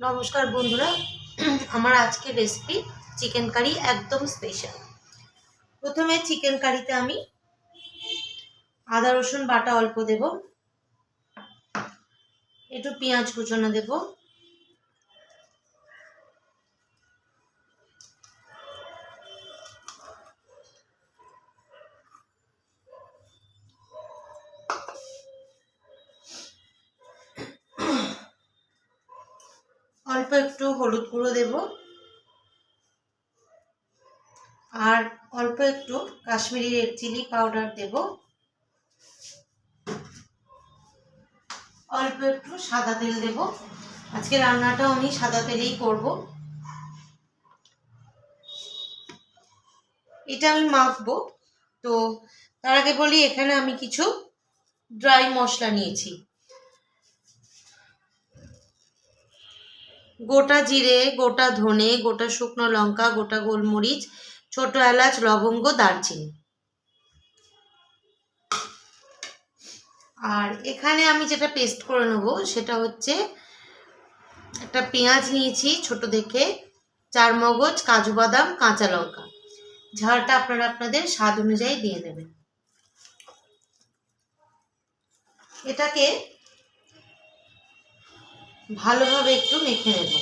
নমস্কার বন্ধুরা, আমার আজকে রেসিপি চিকেন কারি একদম স্পেশাল প্রথমে চিকেন কারিতে আমি আদা রসুন বাটা অল্প দেব, একটু পেঁয়াজ কুচোনো দেব হলুদ গুঁড়ো দেব। আর অল্প একটু কাশ্মীরি রেড চিলি পাউডার দেব। অল্প একটু সাদা তেল দেব। আজকে রান্নাটাও আমি সাদা তেলেই করব। এটা আমি মাখবো। তো তার আগে বলি, এখানে আমি কিছু ড্রাই মশলা নিয়েছি। গোটা জিরে, গোটা ধনে, গোটা শুকনো লঙ্কা, গোটা গোলমরিচ, ছোট এলাচ, লবঙ্গ, দারচিনি। আর এখানে আমি যেটা পেস্ট করে নেব সেটা হচ্ছে একটা পেঁয়াজ নিয়েছি ছোট দেখে, চার মগজ, কাজু বাদাম, কাঁচা লঙ্কা। ঝালটা আপনারা আপনাদের স্বাদ অনুযায়ী দিয়ে দেবেন। এটাকে ভালোভাবে একটু মেখে নেব।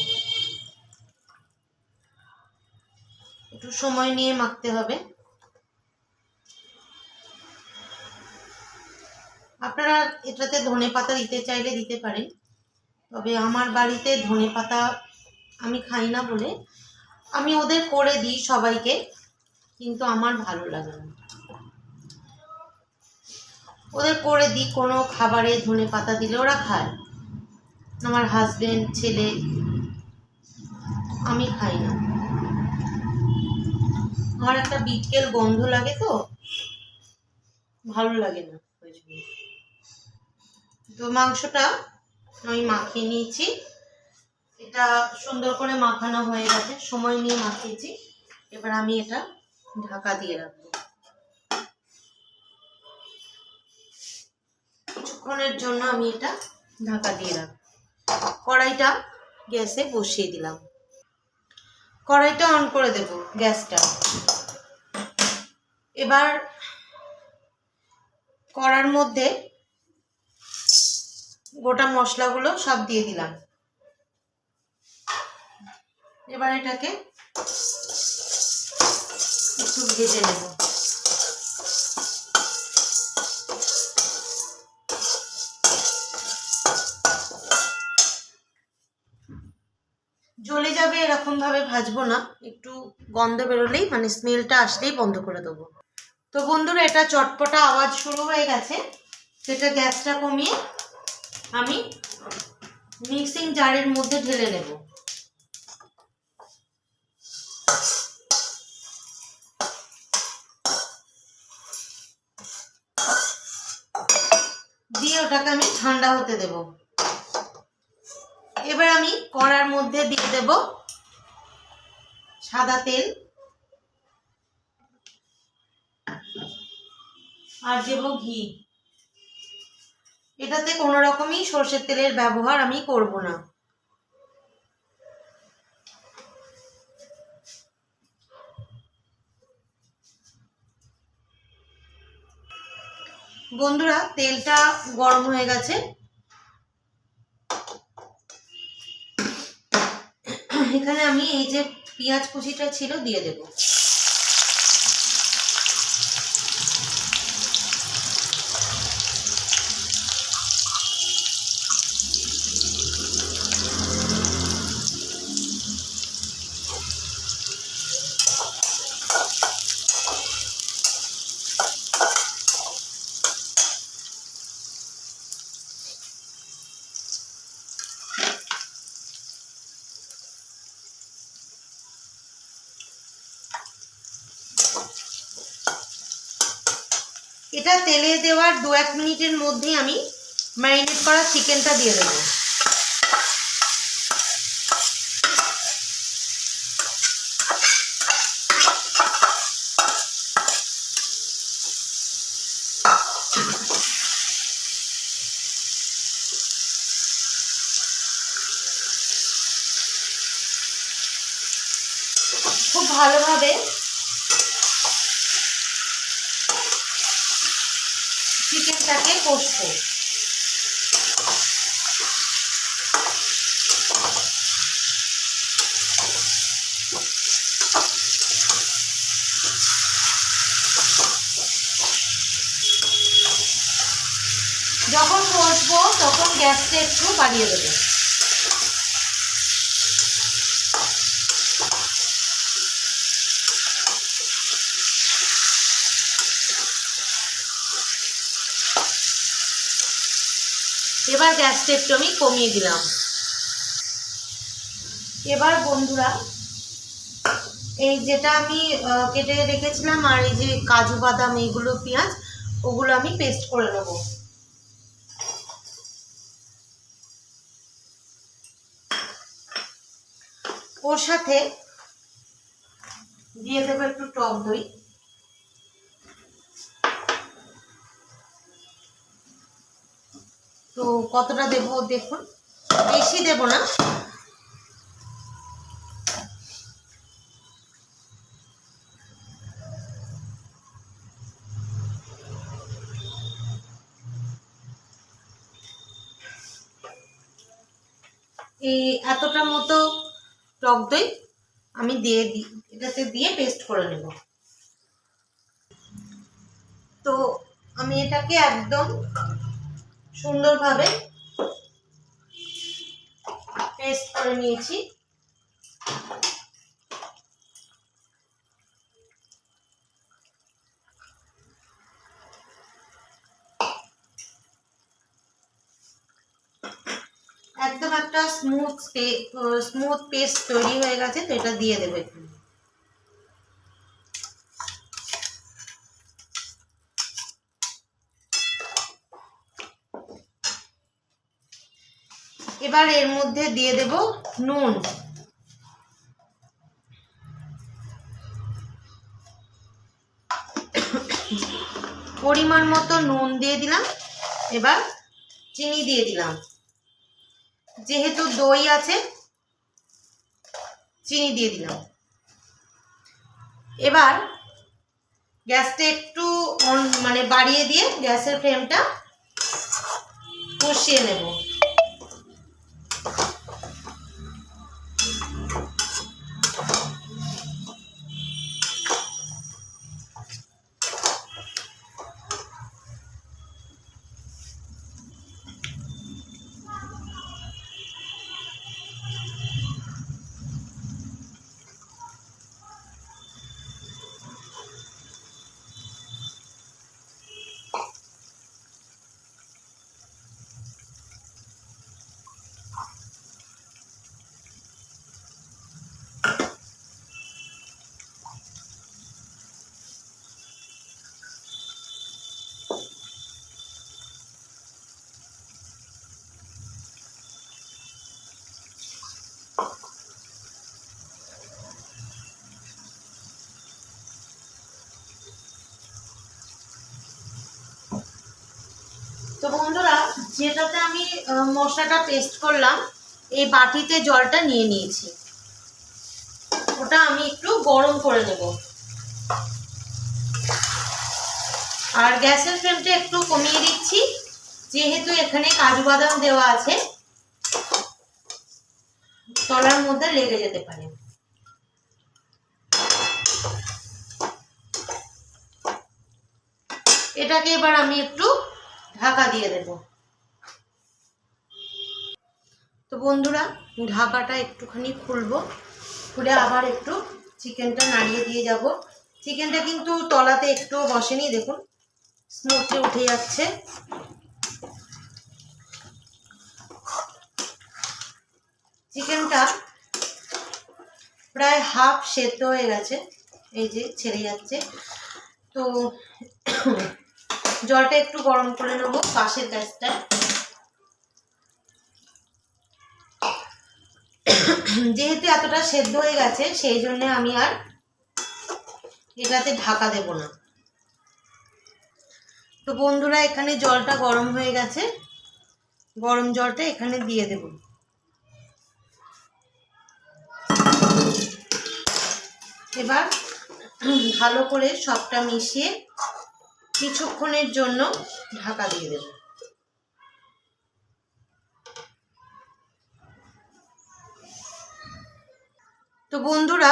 একটু সময় নিয়ে মাখতে হবে। আপনারা এটাতে ধনে পাতা দিতে চাইলে দিতে পারেন, তবে আমার বাড়িতে ধনে পাতা আমি খাই না বলে আমি ওদের করে দিই সবাইকে, কিন্তু আমার ভালো লাগে না। ওদের করে দিই, কোনো খাবারে ধনে পাতা দিলে ওরা খায়। আমার হাজবেন্ড ছেলে, আমি খাই না। আমার একটা বিটকেল গন্ধ লাগে তো, ভালো লাগে না তো মাংসটা আমি মাখিয়ে নিয়েছি। এটা সুন্দর করে মাখানো হয়ে গেছে, সময় নিয়ে মাখিয়েছি। এবার আমি এটা ঢাকা দিয়ে রাখব। কিছুক্ষণের জন্য আমি এটা ঢাকা দিয়ে রাখব। কড়াইটা গ্যাসে বসিয়ে দিলাম। কড়াইটা অন করে দেব গ্যাসটা। এবার কড়ার মধ্যে গোটা মশলাগুলো সব দিয়ে দিলাম। এবার এটাকে একটু ভেজে নেব। যাবে এরকম ভাবে ভাজবো না, একটু গন্ধ বেরোলেই মানে স্মেলটা আসলেই বন্ধ করে দেবো। তো বন্ধুরা, এটা চটপটা আওয়াজ শুরু হয়ে গেছে। সেটা গ্যাসটা কমিয়ে আমি মিক্সিং জারের মধ্যে ঢেলে নেব। দিয়ে ওটাকে আমি ঠান্ডা হতে দেবো। এবার আমি কড়ার মধ্যে দিয়ে দেব সাদা তেল। আর দেব ঘি। এটাতে কোনো রকমই সর্ষের তেলের ব্যবহার আমি করব না। বন্ধুরা, তেলটা গরম হয়ে গেছে। এখানে আমি এই যে পেঁয়াজ কুচিটা ছিল দিয়ে দেব। তেলে দেওয়ার দু এক মিনিটের মধ্যে আমি ম্যারিনেট করা চিকেনটা দিয়ে দেবো। খুব ভালোভাবে চিকেনটাকে কষবো। যখন কষবো তখন গ্যাসটা একটু বাড়িয়ে দেবো। এবার গ্যাসটা একটু আমি কমিয়ে দিলাম। এবার বন্ধুরা, এই যেটা আমি কেটে রেখেছিলাম আর এই যে কাজু বাদাম, এইগুলো পেঁয়াজ, ওগুলো আমি পেস্ট করে নেব। ওর সাথে দিয়ে দেবো একটু টক দই। তো কতটা দেবো দেখুন। বেশি দেব না। এই এতটা মতো টক দই আমি দিয়ে দিই এটাতে দিয়ে পেস্ট করে নেব। তো আমি এটাকে একদম সুন্দরভাবে পেস্ট করে নিয়েছি। একদম একটা স্মুথ স্মুথ পেস্ট তৈরি হয়ে গেছে, তো এটা দিয়ে দেবো একটু এবার এর মধ্যে দিয়ে দেব নুন। পরিমাণ মতো নুন দিয়ে দিলাম। এবার চিনি দিয়ে দিলাম। যেহেতু দই আছে, চিনি দিয়ে দিলাম। এবার গ্যাসটা একটু মানে বাড়িয়ে দিয়ে গ্যাসের ফ্লেমটা কষিয়ে নেব। Thank you. তো বন্ধুরা, যেটাতে আমি মশলাটা পেস্ট করলাম, এই বাটিতে জলটা নিয়ে নিয়েছি। ওটা আমি একটু গরম করে নেব। আর গ্যাসের ফ্লেমটা একটু কমিয়ে দিচ্ছি, যেহেতু এখানে কাজু বাদাম দেওয়া আছে, তলার মধ্যে লেগে যেতে পারে। এটাকে এবার আমি একটু ঢাকা দিয়ে দেব। তো বন্ধুরা, ঢাকাটা একটুখানি খুলবো। খুলে আবার একটু চিকেনটা নাড়িয়ে দিয়ে যাব। চিকেনটা কিন্তু তলাতে একটু বসেনি, দেখুন। স্মুথলি উঠে যাচ্ছে। চিকেনটা প্রায় হাফ সেদ্ধ হয়ে গেছে, এই যে ছেড়ে যাচ্ছে। তো জলটা একটু গরম করে নেব পাশের গ্যাসটা। যেহেতু এতটা সেদ্ধ হয়ে গেছে, সেই জন্য আমি আর এটাতে ঢাকা দেব না। তো বন্ধুরা, এখানে জলটা গরম হয়ে গেছে। গরম জলটা এখানে দিয়ে দেবো। এবার ভালো করে সবটা মিশিয়ে কিছুক্ষণের জন্য ঢাকা দিয়ে দেব। তো বন্ধুরা,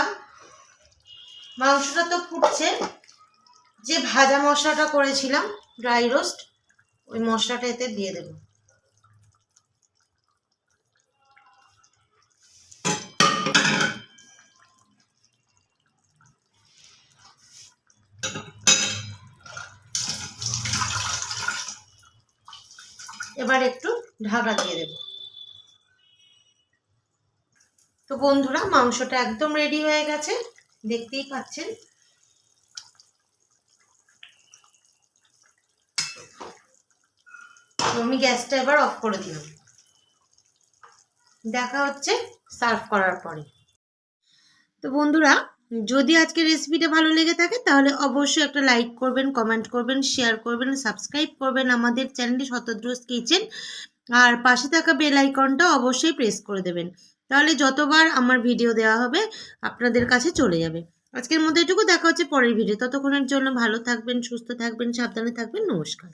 মাংসটা তো ফুটছে। যে ভাজা মশলাটা করেছিলাম ড্রাই রোস্ট ওই মশলাটা এতে দিয়ে দেব। এবার একটু ঢাকা দিয়ে দেব। তো বন্ধুরা, মাংসটা একদম রেডি হয়ে গেছে। দেখতেই পাচ্ছেন। আমি গ্যাসটা এবার অফ করে দিলাম। দেখা হচ্ছে সার্ভ করার পরে। তো বন্ধুরা যদি আজকের রেসিপিটা ভালো লেগে থাকে, তাহলে অবশ্যই একটা লাইক করবেন কমেন্ট করবেন শেয়ার করবেন সাবস্ক্রাইব করবেন আমাদের চ্যানেলটি শতদ্রোজ কিচেন আর পাশে থাকা বেল আইকনটা অবশ্যই প্রেস করে দেবেন। তাহলে যতবার আমার ভিডিও দেওয়া হবে, আপনাদের কাছে চলে যাবে। আজকের মধ্যে এটুকু, দেখা হচ্ছে পরের ভিডিও ততক্ষণের জন্য ভালো থাকবেন, সুস্থ থাকবেন, সাবধানে থাকবেন, নমস্কার।